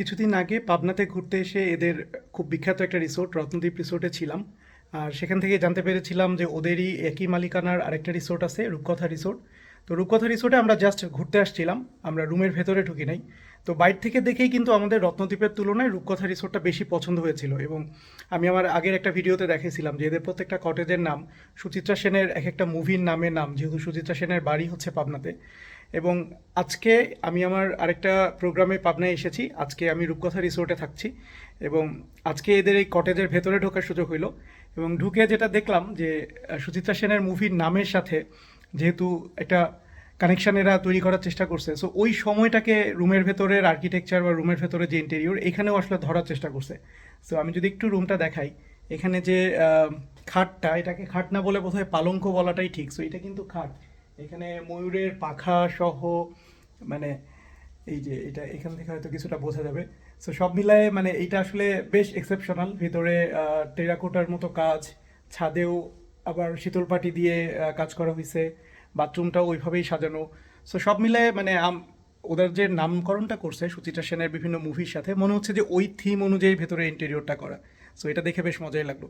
কিছুদিন আগে পাবনাতে ঘুরতে এসে এদের খুব বিখ্যাত একটা রিসোর্ট রত্নদ্বীপ রিসোর্টে ছিলাম। আর সেখান থেকে জানতে পেরেছিলাম যে ওদেরই একই মালিকানার আরেকটা রিসোর্ট আছে, রূপকথা রিসোর্ট। তো রূপকথা রিসোর্টে আমরা জাস্ট ঘুরতে আসছিলাম, আমরা রুমের ভেতরে ঢুকি নাই। তো বাইর থেকে দেখেই কিন্তু আমাদের রত্নদ্বীপের তুলনায় রূপকথা রিসোর্টটা বেশি পছন্দ হয়েছিল এবং আমি আমার আগের একটা ভিডিওতে দেখেছিলাম যে এদের প্রত্যেকটা কটেজের নাম সুচিত্রা সেনের এক একটা মুভির নামের নাম, যেহেতু সুচিত্রা সেনের বাড়ি হচ্ছে পাবনাতে। এবং আজকে আমি আমার আরেকটা প্রোগ্রামে পাবনায় এসেছি, আজকে আমি রূপকথা রিসোর্টে থাকছি এবং আজকে এদের এই কটেজের ভেতরে ঢোকার সুযোগ হইল এবং ঢুকে যেটা দেখলাম যে সুচিত্রা সেনের মুভির নামের সাথে যেহেতু একটা কানেকশন এরা তৈরি করার চেষ্টা করছে। সো ওই সময়টাকে রুমের ভেতরের আর্কিটেকচার বা রুমের ভেতরে যে ইন্টেরিয়র এখানেও আসলে ধরার চেষ্টা করছে। সো আমি যদি একটু রুমটা দেখাই, এখানে যে খাটটা, এটাকে খাট না বলে বোধহয় পালঙ্ক বলাটাই ঠিক। সো এটা কিন্তু খাট। এখানে ময়ূরের পাখা সহ মানে এই যে, এটা এখান থেকে হয়তো কিছুটা বোঝা যাবে। সো সব মিলায়ে মানে এইটা আসলে বেশ এক্সেপশনাল ভিতরে টেরাকোটার মতো কাজ, ছাদেও আবার শীতল পাটি দিয়ে কাজ করা হয়েছে বাথরুমটাও ওইভাবেই সাজানো। সো সব মিলে মানে ওদের যে নামকরণটা করছে সুচিত্রা সেনের বিভিন্ন মুভির সাথে, মনে হচ্ছে যে ওই থিম অনুযায়ী ভেতরে ইন্টেরিয়রটা করা। সো এটা দেখে বেশ মজাই লাগল।